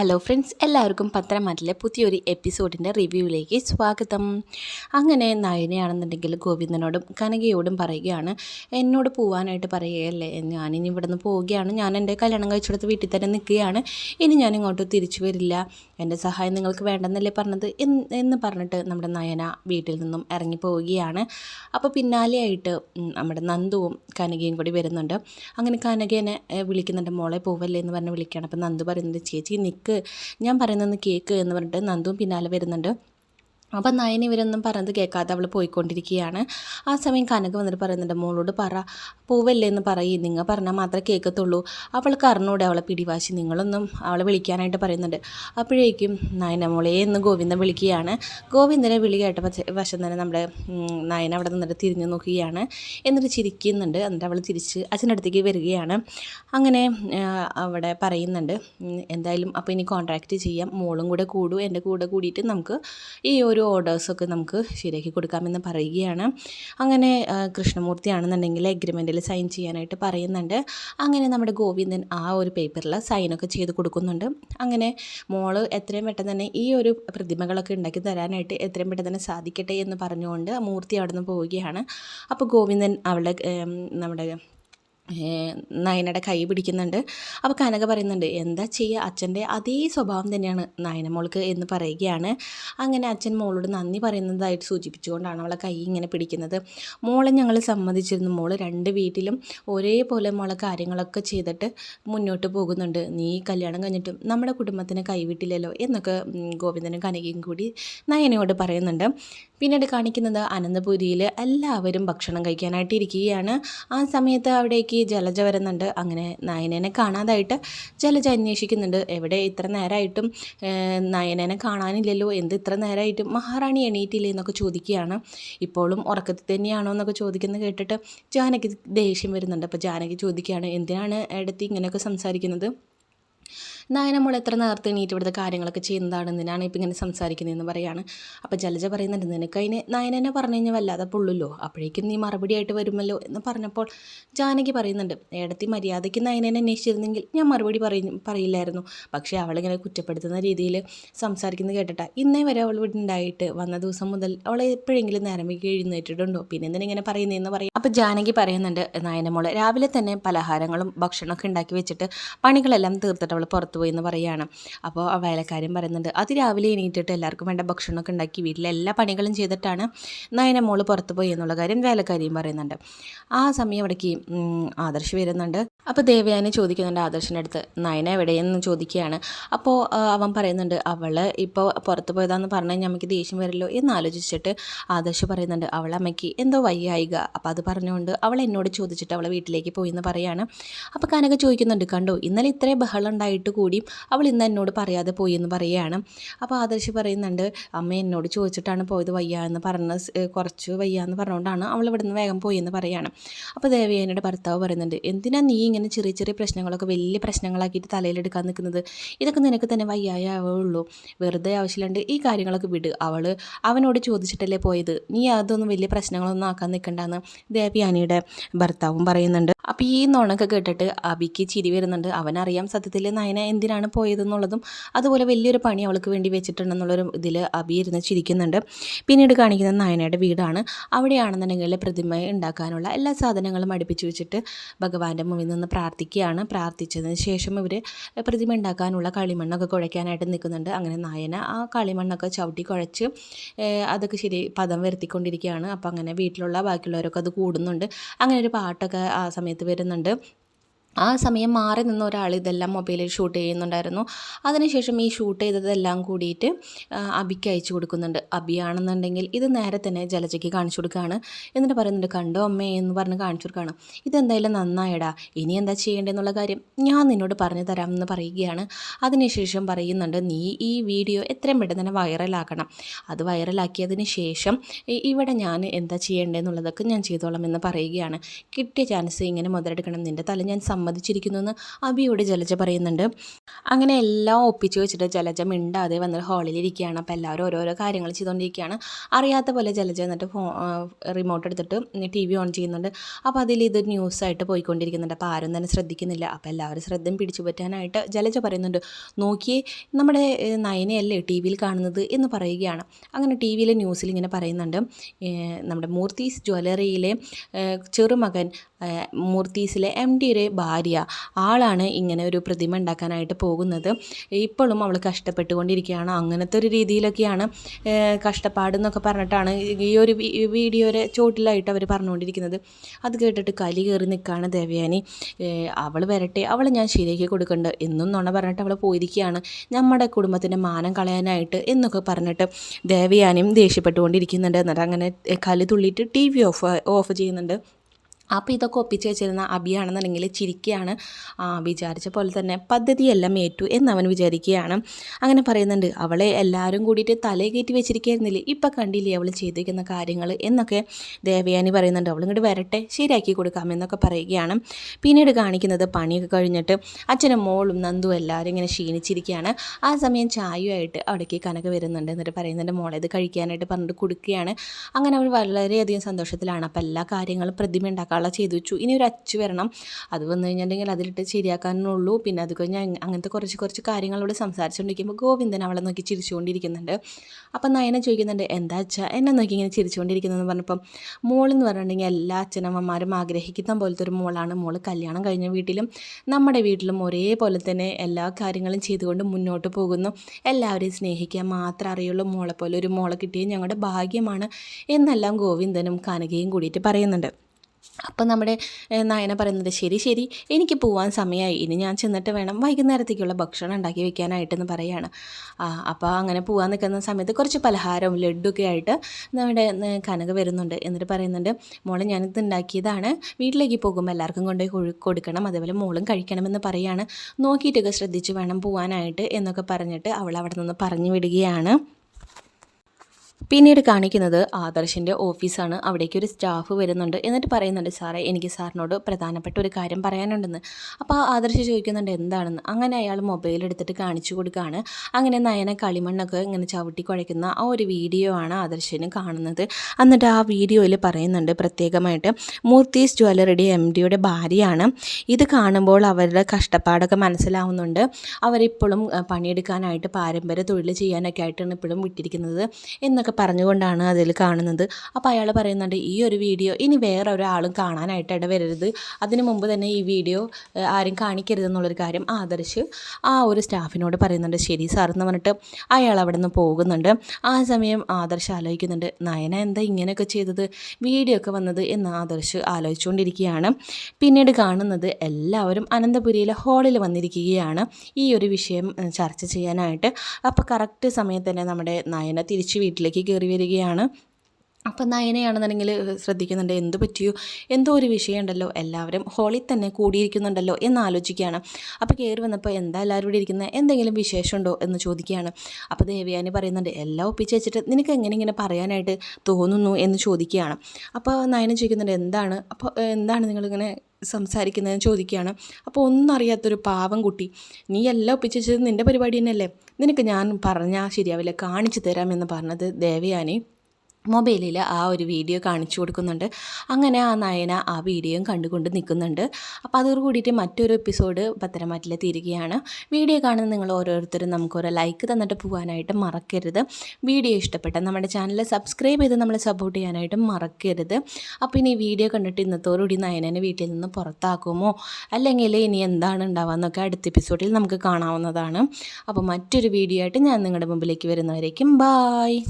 Hello friends എല്ലാവർക്കും പത്രമാറ്റിലെ പുതിയൊരു എപ്പിസോഡിന്റെ റിവ്യൂവിലേക്ക് സ്വാഗതം. അങ്ങനെ നയനയാണെന്നുണ്ടെങ്കിൽ ഗോവിന്ദനോടും കനകയോടും പറയുകയാണ് എന്നോട് പോവാനായിട്ട് പറയുകയല്ലേ? ഞാനിനി ഇവിടെ നിന്ന് പോവുകയാണ്. ഞാൻ എന്റെ കല്യാണം കഴിച്ചെടുത്ത് വീട്ടിൽ തന്നെ നിൽക്കുകയാണ്. ഇനി ഞാൻ ഇങ്ങോട്ട് തിരിച്ചു വരില്ല. എന്റെ സഹായം നിങ്ങൾക്ക് വേണ്ടെന്നല്ലേ പറഞ്ഞത്? എന്ന് പറഞ്ഞിട്ട് നമ്മുടെ നയന വീട്ടിൽ നിന്നും ഇറങ്ങി പോവുകയാണ്. അപ്പോൾ പിന്നാലെയായിട്ട് നമ്മുടെ നന്ദുവും കനകയും കൂടി വരുന്നുണ്ട്. അങ്ങനെ കനകേനെ വിളിക്കുന്നുണ്ട് മോളെ പോവല്ലേ? എന്ന് പറഞ്ഞ് വിളിക്കുകയാണ്. അപ്പോൾ നന്ദു പറയുന്നത് ചേച്ചി നിൽക്ക് ഞാൻ പറയുന്നത് കേക്ക് എന്ന് പറഞ്ഞിട്ട് നന്ദുവും പിന്നാലെ വരുന്നുണ്ട്. അപ്പം നയന ഇവരൊന്നും പറഞ്ഞത് കേൾക്കാതെ അവൾ പോയിക്കൊണ്ടിരിക്കുകയാണ്. ആ സമയം കനക വന്നിട്ട് പറയുന്നുണ്ട് മോളോട് പറ. പോവല്ലേ എന്ന് പറയും നിങ്ങൾ പറഞ്ഞാൽ മാത്രമേ കേൾക്കത്തുള്ളൂ. അവൾക്ക് അറിഞ്ഞൂടെ അവളെ പിടിവാശി. നിങ്ങളൊന്നും അവളെ വിളിക്കാനായിട്ട് പറയുന്നുണ്ട്. അപ്പോഴേക്കും നയന മോളെ എന്ന് ഗോവിന്ദൻ വിളിക്കുകയാണ്. ഗോവിന്ദനെ വിളി കേട്ട പച്ച- വശം തന്നെ നമ്മുടെ നയന അവിടെ നിന്നിട്ട് തിരിഞ്ഞു നോക്കുകയാണ്. എന്നിട്ട് ചിരിക്കുന്നുണ്ട്. എന്നിട്ട് അവൾ തിരിച്ച് അച്ഛന്റെ അടുത്തേക്ക് വരികയാണ്. അങ്ങനെ അവിടെ പറയുന്നുണ്ട് എന്തായാലും അപ്പോൾ ഇനി കോൺട്രാക്റ്റ് ചെയ്യാം. മോളും കൂടെ കൂടും. എന്റെ കൂടെ കൂടിയിട്ട് നമുക്ക് ഈ ഒരു ഓർഡേഴ്സൊക്കെ നമുക്ക് ശരിയാക്കി കൊടുക്കാമെന്ന് പറയുകയാണ്. അങ്ങനെ കൃഷ്ണമൂർത്തി ആണെന്നുണ്ടെങ്കിൽ എഗ്രിമെന്റിൽ സൈൻ ചെയ്യാനായിട്ട് പറയുന്നുണ്ട്. അങ്ങനെ നമ്മുടെ ഗോവിന്ദൻ ആ ഒരു പേപ്പറിൽ സൈനൊക്കെ ചെയ്ത് കൊടുക്കുന്നുണ്ട്. അങ്ങനെ മോൾ എത്രയും പെട്ടെന്ന് തന്നെ ഈ ഒരു പ്രതിമകളൊക്കെ ഉണ്ടാക്കി തരാനായിട്ട് എത്രയും പെട്ടെന്ന് തന്നെ സാധിക്കട്ടെ എന്ന് പറഞ്ഞുകൊണ്ട് മൂർത്തി അവിടെ നിന്ന് പോവുകയാണ്. അപ്പോൾ ഗോവിന്ദൻ അവളുടെ നമ്മുടെ നയനയുടെ കൈ പിടിക്കുന്നുണ്ട്. അപ്പോൾ കനക പറയുന്നുണ്ട് എന്താ ചെയ്യുക അച്ഛന്റെ അതേ സ്വഭാവം തന്നെയാണ് നയന മോൾക്ക് എന്ന് പറയുകയാണ്. അങ്ങനെ അച്ഛൻ മോളോട് നന്ദി പറയുന്നതായിട്ട് സൂചിപ്പിച്ചുകൊണ്ടാണ് അവളെ കൈ ഇങ്ങനെ പിടിക്കുന്നത്. മോളെ ഞങ്ങൾ സമ്മതിച്ചിരുന്നു. മോൾ രണ്ട് വീട്ടിലും ഒരേപോലെ മോളെ കാര്യങ്ങളൊക്കെ ചെയ്തിട്ട് മുന്നോട്ട് പോകുന്നുണ്ട്. നീ കല്യാണം കഴിഞ്ഞിട്ടും നമ്മുടെ കുടുംബത്തിന് കൈവിട്ടില്ലല്ലോ എന്നൊക്കെ ഗോവിന്ദനും കനകയും കൂടി നയനയോട് പറയുന്നുണ്ട്. പിന്നീട് കാണിക്കുന്നത് അനന്തപുരിയിൽ എല്ലാവരും ഭക്ഷണം കഴിക്കാനായിട്ട് ഇരിക്കുകയാണ് ആ സമയത്ത് അവിടേക്ക് ജലജ വരുന്നുണ്ട്. അങ്ങനെ നയനനെ കാണാതായിട്ട് ജലജ അന്വേഷിക്കുന്നുണ്ട്. എവിടെ ഇത്ര നേരമായിട്ടും നയനേനെ നയനനെ കാണാനില്ലല്ലോ എന്ത് ഇത്ര നേരമായിട്ടും മഹാറാണി എണീറ്റില്ലേ എന്നൊക്കെ ചോദിക്കുകയാണ്. ഇപ്പോഴും ഉറക്കത്തിൽ തന്നെയാണോ എന്നൊക്കെ ചോദിക്കുന്നത് കേട്ടിട്ട് ജാനകി ദേഷ്യം വരുന്നുണ്ട്. അപ്പോൾ ജാനകി ചോദിക്കുകയാണ് എന്തിനാണ് ഇടത്ത് ഇങ്ങനെയൊക്കെ സംസാരിക്കുന്നത്? നായന നമ്മൾ എത്ര നേരത്തെ എണീറ്റ് ഇവിടുത്തെ കാര്യങ്ങളൊക്കെ ചെയ്യുന്നതാണ് എന്തിനാണ് ഇപ്പം ഇങ്ങനെ സംസാരിക്കുന്നതെന്ന് പറയാണ്. അപ്പോൾ ജലജ പറയുന്നുണ്ട് നിനക്ക് അതിന് പറഞ്ഞു കഴിഞ്ഞാൽ വല്ലാതെ പൊള്ളുല്ലോ. അപ്പോഴേക്കും നീ മറുപടി ആയിട്ട് വരുമല്ലോ എന്ന് പറഞ്ഞപ്പോൾ ജാനകി പറയുന്നുണ്ട് ഏടത്തി മര്യാദയ്ക്ക് നയനെ അന്വേഷിച്ചിരുന്നെങ്കിൽ ഞാൻ മറുപടി പറയും പറയില്ലായിരുന്നു. പക്ഷേ അവളിങ്ങനെ കുറ്റപ്പെടുത്തുന്ന രീതിയിൽ സംസാരിക്കുന്നത് കേട്ടിട്ടാ ഇന്നേ വരെ അവൾ ഇവിടെ ഉണ്ടായിട്ട് വന്ന ദിവസം മുതൽ അവളെ എപ്പോഴെങ്കിലും നേരമേക്ക് എഴുന്നേറ്റിട്ടുണ്ടോ? പിന്നെ എന്തിനാ ഇങ്ങനെ പറയുന്നതെന്ന് പറയും. അപ്പോൾ ജാനകി പറയുന്നുണ്ട് നയനമോൾ രാവിലെ തന്നെ പലഹാരങ്ങളും ഭക്ഷണമൊക്കെ ഉണ്ടാക്കി വെച്ചിട്ട് പണികളെല്ലാം തീർത്തിട്ട് അവൾ പുറത്തു പോയി എന്ന് പറയുകയാണ് അപ്പോൾ ആ വേലക്കാരൻ പറയുന്നുണ്ട് അത് രാവിലെ എണീറ്റിട്ട് എല്ലാവർക്കും വേണ്ട ഭക്ഷണമൊക്കെ ഉണ്ടാക്കി വീട്ടിലെ എല്ലാ പണികളും ചെയ്തിട്ടാണ് നയനമോൾ പുറത്ത് പോയി എന്നുള്ള കാര്യം വേലക്കാരിയും പറയുന്നുണ്ട്. ആ സമയം അവിടേക്ക് ആദർശ് വരുന്നുണ്ട്. അപ്പോൾ ദേവയാനി ചോദിക്കുന്നുണ്ട് ആദർശിന്റെ അടുത്ത് നയന എവിടെയെന്ന് ചോദിക്കുകയാണ്. അപ്പോൾ അവൻ പറയുന്നുണ്ട് അവൾ ഇപ്പോൾ പുറത്ത് പോയതാന്ന് പറഞ്ഞു കഴിഞ്ഞാൽ ദേഷ്യം വരല്ലോ എന്ന് ആലോചിച്ചിട്ട് ആദർശ് പറയുന്നുണ്ട് അവൾ അമ്മയ്ക്ക് എന്തോ വയ്യായിക. അപ്പോൾ അത് പറഞ്ഞുകൊണ്ട് അവൾ എന്നോട് ചോദിച്ചിട്ട് അവൾ വീട്ടിലേക്ക് പോയി എന്ന് പറയാണ്. അപ്പോൾ കനക ചോദിക്കുന്നുണ്ട് കണ്ടോ ഇന്നലെ ഇത്രയും ബഹളം ഉണ്ടായിട്ട് കൂടിയും അവൾ ഇന്ന് എന്നോട് പറയാതെ പോയി എന്ന് പറയുകയാണ്. അപ്പോൾ ആദർശ് പറയുന്നുണ്ട് അമ്മ എന്നോട് ചോദിച്ചിട്ടാണ് പോയത് വയ്യ എന്ന് പറഞ്ഞ കുറച്ച് വയ്യ എന്ന് പറഞ്ഞുകൊണ്ടാണ് അവൾ ഇവിടെ നിന്ന് വേഗം പോയി എന്ന് പറയുകയാണ്. അപ്പോൾ ദേവയാനിയുടെ ഭർത്താവ് പറയുന്നുണ്ട് എന്തിനാ നീ ഇങ്ങനെ ചെറിയ ചെറിയ പ്രശ്നങ്ങളൊക്കെ വലിയ പ്രശ്നങ്ങളാക്കിയിട്ട് തലയിലെടുക്കാൻ നിൽക്കുന്നത്? ഇതൊക്കെ നിനക്ക് തന്നെ വയ്യായുള്ളൂ വെറുതെ ആവശ്യമില്ലാണ്ട് ഈ കാര്യങ്ങളൊക്കെ വിട്. അവൾ അവനോട് ചോദിച്ചിട്ടല്ലേ പോയത്? നീ അതൊന്നും വലിയ പ്രശ്നങ്ങളൊന്നും ആക്കാൻ നിൽക്കണ്ടെന്ന് ദേവയാനിയുടെ ഭർത്താവും പറയുന്നുണ്ട്. അപ്പോൾ ഈ നോണൊക്കെ കേട്ടിട്ട് അബിക്ക് ചിരി വരുന്നുണ്ട്. അവനറിയാം സത്യത്തിൽ നയന എന്തിനാണ് പോയതെന്നുള്ളതും അതുപോലെ വലിയൊരു പണി അവൾക്ക് വേണ്ടി വെച്ചിട്ടുണ്ടെന്നുള്ളൊരു ഇതിൽ അബി ഇരുന്ന് ചിരിക്കുന്നുണ്ട്. പിന്നീട് കാണിക്കുന്നത് നായനയുടെ വീടാണ്. അവിടെയാണെന്നുണ്ടെങ്കിൽ പ്രതിമ ഉണ്ടാക്കാനുള്ള എല്ലാ സാധനങ്ങളും അടുപ്പിച്ച് വെച്ചിട്ട് ഭഗവാന്റെ മുമ്പിൽ നിന്ന് പ്രാർത്ഥിക്കുകയാണ്. പ്രാർത്ഥിച്ചതിന് ശേഷം ഇവർ പ്രതിമ ഉണ്ടാക്കാനുള്ള കളിമണ്ണൊക്കെ കുഴയ്ക്കാനായിട്ട് നിൽക്കുന്നുണ്ട്. അങ്ങനെ നായന ആ കളിമണ്ണൊക്കെ ചവിട്ടി കുഴച്ച് അതൊക്കെ ശരി പദം വരുത്തിക്കൊണ്ടിരിക്കുകയാണ്. അപ്പോൾ അങ്ങനെ വീട്ടിലുള്ള ബാക്കിയുള്ളവരൊക്കെ അത് കൂടുന്നുണ്ട്. അങ്ങനെ ഒരു പാട്ടൊക്കെ ആ സമയത്ത് വരുന്നുണ്ട്. ആ സമയം മാറി നിന്ന ഒരാൾ ഇതെല്ലാം മൊബൈലിൽ ഷൂട്ട് ചെയ്യുന്നുണ്ടായിരുന്നു. അതിനുശേഷം ഈ ഷൂട്ട് ചെയ്തതെല്ലാം കൂടിയിട്ട് അബിക്ക് അയച്ചു കൊടുക്കുന്നുണ്ട്. അബിയാണെന്നുണ്ടെങ്കിൽ ഇത് നേരെ തന്നെ ജലജയ്ക്ക് കാണിച്ചു കൊടുക്കുകയാണ്. എന്നിട്ട് പറയുന്നുണ്ട് കണ്ടോ അമ്മേ? എന്ന് പറഞ്ഞ് കാണിച്ചു കൊടുക്കുകയാണ്. ഇതെന്തായാലും നന്നായടാ. ഇനി എന്താ ചെയ്യേണ്ടതെന്നുള്ള കാര്യം ഞാൻ നിന്നോട് പറഞ്ഞു തരാം എന്ന് പറയുകയാണ്. അതിനുശേഷം പറയുന്നുണ്ട് നീ ഈ വീഡിയോ എത്രയും പെട്ടെന്ന് തന്നെ വൈറലാക്കണം. അത് വൈറലാക്കിയതിന് ശേഷം ഇവിടെ ഞാൻ എന്താ ചെയ്യേണ്ടതെന്നുള്ളതൊക്കെ ഞാൻ ചെയ്തോളാം എന്ന് പറയുകയാണ്. കിട്ടിയ ചാൻസ് ഇങ്ങനെ മുതലെടുക്കണം. നിന്റെ തല ഞാൻ സമ്മതിച്ചിരിക്കുന്നു എന്ന് അബിയോട് ജലജ പറയുന്നുണ്ട്. അങ്ങനെ എല്ലാം ഒപ്പിച്ച് വെച്ചിട്ട് ജലജ മിണ്ടാതെ വന്ന് ഹാളിലിരിക്കുകയാണ് അപ്പോൾ എല്ലാവരും ഓരോരോ കാര്യങ്ങൾ ചെയ്തുകൊണ്ടിരിക്കുകയാണ്. അറിയാത്ത പോലെ ജലജ എന്നിട്ട് ഫോ റിമോട്ട് എടുത്തിട്ട് ടി വി ഓൺ ചെയ്യുന്നുണ്ട്. അപ്പോൾ അതിൽ ഇത് ന്യൂസായിട്ട് പോയിക്കൊണ്ടിരിക്കുന്നുണ്ട്. അപ്പോൾ ആരും തന്നെ ശ്രദ്ധിക്കുന്നില്ല. അപ്പോൾ എല്ലാവരും ശ്രദ്ധയും പിടിച്ചു പറ്റാനായിട്ട് ജലജ പറയുന്നുണ്ട്. നോക്കിയേ നമ്മുടെ നയനയല്ലേ ടി വിയിൽ കാണുന്നത്? എന്ന് പറയുകയാണ്. അങ്ങനെ ടി വിയിലെ ന്യൂസിൽ ഇങ്ങനെ പറയുന്നുണ്ട്. നമ്മുടെ മൂർത്തീസ് ജ്വല്ലറിയിലെ ചെറുമകൻ മൂർത്തീസിലെ എം ഡിയുടെ ഭാര്യ ആളാണ് ഇങ്ങനെ ഒരു പ്രതിമ ഉണ്ടാക്കാനായിട്ട് പോകുന്നത്. ഇപ്പോഴും അവൾ കഷ്ടപ്പെട്ടുകൊണ്ടിരിക്കുകയാണ്. അങ്ങനത്തെ ഒരു രീതിയിലൊക്കെയാണ് കഷ്ടപ്പാടെന്നൊക്കെ പറഞ്ഞിട്ടാണ് ഈ ഒരു വീഡിയോയുടെ ചോട്ടിലായിട്ട് അവർ പറഞ്ഞുകൊണ്ടിരിക്കുന്നത്. അത് കേട്ടിട്ട് കലി കയറി നിൽക്കുകയാണ് ദേവയാനി. അവൾ വരട്ടെ അവൾ ഞാൻ ശരിയാക്കി കൊടുക്കണ്ട് എന്നും നുണ പറഞ്ഞിട്ട് അവൾ പോയിരിക്കുകയാണ്. നമ്മുടെ കുടുംബത്തിന്റെ മാനം കളയാനായിട്ട് എന്നൊക്കെ പറഞ്ഞിട്ട് ദേവയാനിയും ദേഷ്യപ്പെട്ടുകൊണ്ടിരിക്കുന്നുണ്ട്. എന്നിട്ട് അങ്ങനെ കലി തുള്ളിയിട്ട് ടി വി ഓഫ് ഓഫ് ചെയ്യുന്നുണ്ട്. അപ്പോൾ ഇതൊക്കെ ഒപ്പിച്ച് വെച്ചിരുന്ന അബിയാണെന്നുണ്ടെങ്കിൽ ചിരിക്കുകയാണ്. വിചാരിച്ച പോലെ തന്നെ പദ്ധതിയെല്ലാം ഏറ്റു എന്നവൻ വിചാരിക്കുകയാണ്. അങ്ങനെ പറയുന്നുണ്ട് അവളെ എല്ലാവരും കൂടിയിട്ട് തലേ കയറ്റി വെച്ചിരിക്കുകയായിരുന്നില്ലേ ഇപ്പം കണ്ടില്ലേ അവൾ ചെയ്തിരിക്കുന്ന കാര്യങ്ങൾ എന്നൊക്കെ ദേവയാനി പറയുന്നുണ്ട്. അവൾ ഇങ്ങോട്ട് വരട്ടെ ശരിയാക്കി കൊടുക്കാം എന്നൊക്കെ പറയുകയാണ്. പിന്നീട് കാണിക്കുന്നത് പണിയൊക്കെ കഴിഞ്ഞിട്ട് അച്ഛനും മോളും നന്ദും എല്ലാവരും ഇങ്ങനെ ക്ഷീണിച്ചിരിക്കുകയാണ്. ആ സമയം ചായയുമായിട്ട് അവിടേക്ക് കനക വരുന്നുണ്ട് എന്നിട്ട് പറയുന്നുണ്ട് മോളെ ഇത് കഴിക്കാനായിട്ട് പറഞ്ഞിട്ട് കൊടുക്കുകയാണ്. അങ്ങനെ അവൾ വളരെയധികം സന്തോഷത്തിലാണ്. അപ്പോൾ എല്ലാ കാര്യങ്ങളും പ്രതിമ ഉണ്ടാക്കാനുള്ള ചെയ്തു വെച്ചു. ഇനി ഒരു അച്ചു വരണം. അത് വന്നു കഴിഞ്ഞിട്ടുണ്ടെങ്കിൽ അതിലിട്ട് ശരിയാക്കാനുള്ളൂ. പിന്നെ അത് കഴിഞ്ഞ് അങ്ങ- അങ്ങനത്തെ കുറച്ച് കുറച്ച് കാര്യങ്ങളോട് സംസാരിച്ചുകൊണ്ടിരിക്കുമ്പോൾ ഗോവിന്ദൻ അവളെ നോക്കി ചിരിച്ചുകൊണ്ടിരിക്കുന്നുണ്ട്. അപ്പം നയന ചോദിക്കുന്നുണ്ട് എന്താ അച്ഛാ? എന്നെ നോക്കി ഇങ്ങനെ ചിരിച്ചുകൊണ്ടിരിക്കുന്നതെന്ന് പറഞ്ഞപ്പം മോളെന്ന് പറഞ്ഞിട്ടുണ്ടെങ്കിൽ എല്ലാ അച്ഛനമ്മമാരും ആഗ്രഹിക്കുന്ന പോലത്തെ ഒരു മോളാണ്. മോൾ കല്യാണം കഴിഞ്ഞ വീട്ടിലും നമ്മുടെ വീട്ടിലും ഒരേപോലെ തന്നെ എല്ലാ കാര്യങ്ങളും ചെയ്തുകൊണ്ട് മുന്നോട്ട് പോകുന്നു. എല്ലാവരെയും സ്നേഹിക്കാൻ മാത്രം അറിയുള്ളൂ. മോളെ പോലെ ഒരു മോളെ കിട്ടിയത് ഞങ്ങളുടെ ഭാഗ്യമാണ് എന്നെല്ലാം ഗോവിന്ദനും കനകയും കൂടിയിട്ട് പറയുന്നുണ്ട്. അപ്പം നമ്മുടെ നായന പറയുന്നത് ശരി ശരി എനിക്ക് പോവാൻ സമയമായി ഇനി ഞാൻ ചെന്നിട്ട് വേണം വൈകുന്നേരത്തേക്കുള്ള ഭക്ഷണം ഉണ്ടാക്കി വെക്കാനായിട്ടെന്ന് പറയാണ്. അപ്പോൾ അങ്ങനെ പോകാൻ നിൽക്കുന്ന സമയത്ത് കുറച്ച് പലഹാരവും ലഡ്ഡുമൊക്കെ ആയിട്ട് നമ്മുടെ കനക വരുന്നുണ്ട്. എന്നിട്ട് പറയുന്നുണ്ട് മോളെ ഞാനിത് ഉണ്ടാക്കിയതാണ്. വീട്ടിലേക്ക് പോകുമ്പോൾ എല്ലാവർക്കും കൊണ്ടുപോയി കൊടുക്കണം. അതേപോലെ മോളും കഴിക്കണമെന്ന് പറയാണ്. നോക്കിയിട്ടൊക്കെ ശ്രദ്ധിച്ച് വേണം പോകാനായിട്ട് എന്നൊക്കെ പറഞ്ഞിട്ട് അവൾ അവിടെ നിന്ന് പറഞ്ഞു വിടുകയാണ്. പിന്നീട് കാണിക്കുന്നത് ആദർശിന്റെ ഓഫീസാണ്. അവിടേക്ക് ഒരു സ്റ്റാഫ് വരുന്നുണ്ട്. എന്നിട്ട് പറയുന്നുണ്ട് സാറേ എനിക്ക് സാറിനോട് പ്രധാനപ്പെട്ട ഒരു കാര്യം പറയാനുണ്ടെന്ന്. അപ്പോൾ ആദർശ് ചോദിക്കുന്നുണ്ട് എന്താണെന്ന്? അങ്ങനെ അയാൾ മൊബൈൽ എടുത്തിട്ട് കാണിച്ചു കൊടുക്കുകയാണ് അങ്ങനെ നയന കളിമണ്ണൊക്കെ ഇങ്ങനെ ചവിട്ടി കുഴയ്ക്കുന്ന ആ ഒരു വീഡിയോ ആണ് ആദർശിന് കാണുന്നത്. എന്നിട്ട് ആ വീഡിയോയിൽ പറയുന്നുണ്ട് പ്രത്യേകമായിട്ട് മൂർത്തീസ് ജ്വല്ലറിയുടെ എം ഡിയുടെ ഭാര്യയാണ്. ഇത് കാണുമ്പോൾ അവരുടെ കഷ്ടപ്പാടൊക്കെ മനസ്സിലാവുന്നുണ്ട്. അവരിപ്പോഴും പണിയെടുക്കാനായിട്ട് പാരമ്പര്യ തൊഴിൽ ചെയ്യാനൊക്കെ ആയിട്ടാണ് ഇപ്പോഴും വിട്ടിരിക്കുന്നത്. എന്നൊക്കെ പറഞ്ഞുകൊണ്ടാണ് അതിൽ കാണുന്നത്. അപ്പോൾ അയാൾ പറയുന്നുണ്ട് ഈ ഒരു വീഡിയോ ഇനി വേറെ ഒരാളും കാണാനായിട്ട് ഇടവരരുത്. അതിനു മുമ്പ് തന്നെ ഈ വീഡിയോ ആരും കാണിക്കരുതെന്നുള്ളൊരു കാര്യം ആദർശ് ആ ഒരു സ്റ്റാഫിനോട് പറയുന്നുണ്ട്. ശരി സാർ എന്ന് പറഞ്ഞിട്ട് അയാൾ അവിടെ നിന്ന് പോകുന്നുണ്ട്. ആ സമയം ആദർശ് ആലോചിക്കുന്നുണ്ട് നയന എന്താ ഇങ്ങനെയൊക്കെ ചെയ്തത്? വീഡിയോ ഒക്കെ വന്നത്? എന്ന് ആദർശ് ആലോചിച്ചുകൊണ്ടിരിക്കുകയാണ്. പിന്നീട് കാണുന്നത് എല്ലാവരും അനന്തപുരിയിലെ ഹാളിൽ വന്നിരിക്കുകയാണ് ഈ ഒരു വിഷയം ചർച്ച ചെയ്യാനായിട്ട്. അപ്പോൾ കറക്റ്റ് സമയത്ത് തന്നെ നമ്മുടെ നയന തിരിച്ച് വീട്ടിലേക്ക് കയറി വരികയാണ്. അപ്പം നയനയാണെന്നുണ്ടെങ്കിൽ ശ്രദ്ധിക്കുന്നുണ്ട് എന്ത് പറ്റിയോ? എന്തോ ഒരു വിഷയമുണ്ടല്ലോ എല്ലാവരും ഹോളിൽ തന്നെ കൂടിയിരിക്കുന്നുണ്ടല്ലോ എന്ന് ആലോചിക്കുകയാണ്. അപ്പോൾ കയറി വന്നപ്പോൾ എന്താ എല്ലാവരും ഇവിടെ ഇരിക്കുന്നത് എന്തെങ്കിലും വിശേഷമുണ്ടോ എന്ന് ചോദിക്കുകയാണ്. അപ്പോൾ ദേവിയാനി പറയുന്നുണ്ട് എല്ലാം ഒപ്പിച്ച് വെച്ചിട്ട് നിനക്ക് എങ്ങനെ ഇങ്ങനെ പറയാനായിട്ട് തോന്നുന്നു? എന്ന് ചോദിക്കുകയാണ്. അപ്പോൾ നയന ചോദിക്കുന്നുണ്ട് എന്താണ്? അപ്പോൾ എന്താണ് നിങ്ങളിങ്ങനെ സംസാരിക്കുന്നതെന്ന് ചോദിക്കുകയാണ്. അപ്പോൾ ഒന്നും അറിയാത്തൊരു പാവം കുട്ടി നീ എല്ലാം ഒപ്പിച്ച് വെച്ചത് നിന്റെ പരിപാടി തന്നെയല്ലേ? നിനക്ക് ഞാൻ പറഞ്ഞാൽ ശരിയാവില്ല കാണിച്ചു തരാമെന്ന് പറഞ്ഞത് ദേവയാനി. മൊബൈലിൽ ആ ഒരു വീഡിയോ കാണിച്ചു കൊടുക്കുന്നുണ്ട്. അങ്ങനെ ആ നയന ആ വീഡിയോയും കണ്ടുകൊണ്ട് നിൽക്കുന്നുണ്ട്. അപ്പോൾ അതോട് കൂടിയിട്ട് മറ്റൊരു എപ്പിസോഡ് പത്തനംമാറ്റിൽ തീരുകയാണ്. വീഡിയോ കാണുന്ന നിങ്ങൾ ഓരോരുത്തരും നമുക്കൊരു ലൈക്ക് തന്നിട്ട് പോകാനായിട്ട് മറക്കരുത്. വീഡിയോ ഇഷ്ടപ്പെട്ട നമ്മുടെ ചാനൽ സബ്സ്ക്രൈബ് ചെയ്ത് നമ്മളെ സപ്പോർട്ട് ചെയ്യാനായിട്ട് മറക്കരുത്. അപ്പോൾ ഇനി വീഡിയോ കണ്ടിട്ട് ഇന്നത്തോടുകൂടി നയനനെ വീട്ടിൽ നിന്ന് പുറത്താക്കുമോ? അല്ലെങ്കിൽ ഇനി എന്താണ് ഉണ്ടാവുക? അടുത്ത എപ്പിസോഡിൽ നമുക്ക് കാണാവുന്നതാണ്. അപ്പോൾ മറ്റൊരു വീഡിയോ ആയിട്ട് ഞാൻ നിങ്ങളുടെ മുമ്പിലേക്ക് വരുന്നവരേക്കും ബായ്